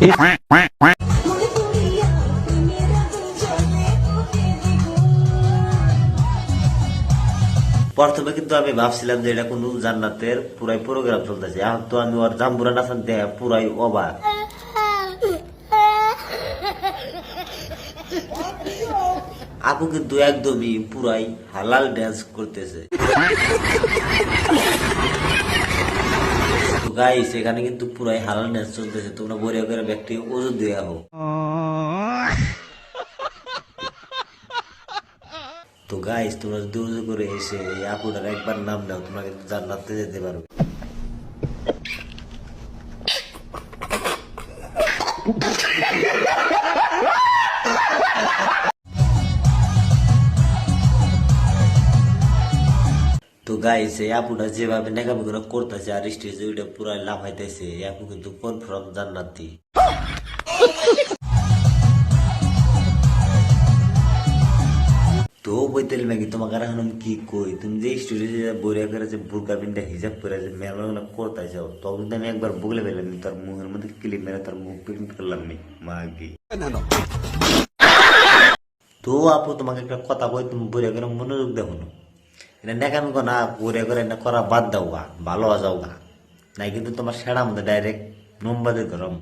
প্রথমে কিন্তু আমি ভাবছিলাম যে এটা কোন জান্নাতের পুরাই প্রোগ্রাম চলতেছে। এখন তো আমি ওর জাম্বুরা নাচান দেখে পুরাই অবাক। আপু কিন্তু একদমই পুরাই হালাল ড্যান্স করতেছে। গাইস এখানে কিন্তু পুরাই হালাল ড্যান্স চলতেছে। তোমরা বরিয়া করে ব্যক্তি ওজন দিয়ে আহো। তো গাইস তোমরা যদি উজু করে এসে এই আপুটার একবার নাম দাও, তোমরা কিন্তু জান্নাতে যেতে পারো। তো গাইস এই যেভাবে নেকামি করে করতেছে আর স্টেজে ওইটা পুরো লাফাইতেছে, এই কিন্তু কনফার্ম জান্নাতি। তো বইতেল ম্যাগি তোমাকে এখন কি কই? তুমি যে স্টুডিও বইরা করে যে বুরকা পিনটা হিজাব করে যে মেলা করতে চাও তখন আমি একবার বগলে পেলাম তার মুখের মধ্যে ক্লিপ মেরে তার মুখ প্রিন্ট করলাম নি, মাগি। তো আপু, তোমাকে একটা কথা কই, তুমি বইরা করে মনোযোগ দেখো না। এটা নেকামি না বইরা করে না করা বাদ দাও গা, ভালো যাও গা। নাই কিন্তু তোমার সেরা মধ্যে ডাইরেক্ট নম্বর গরম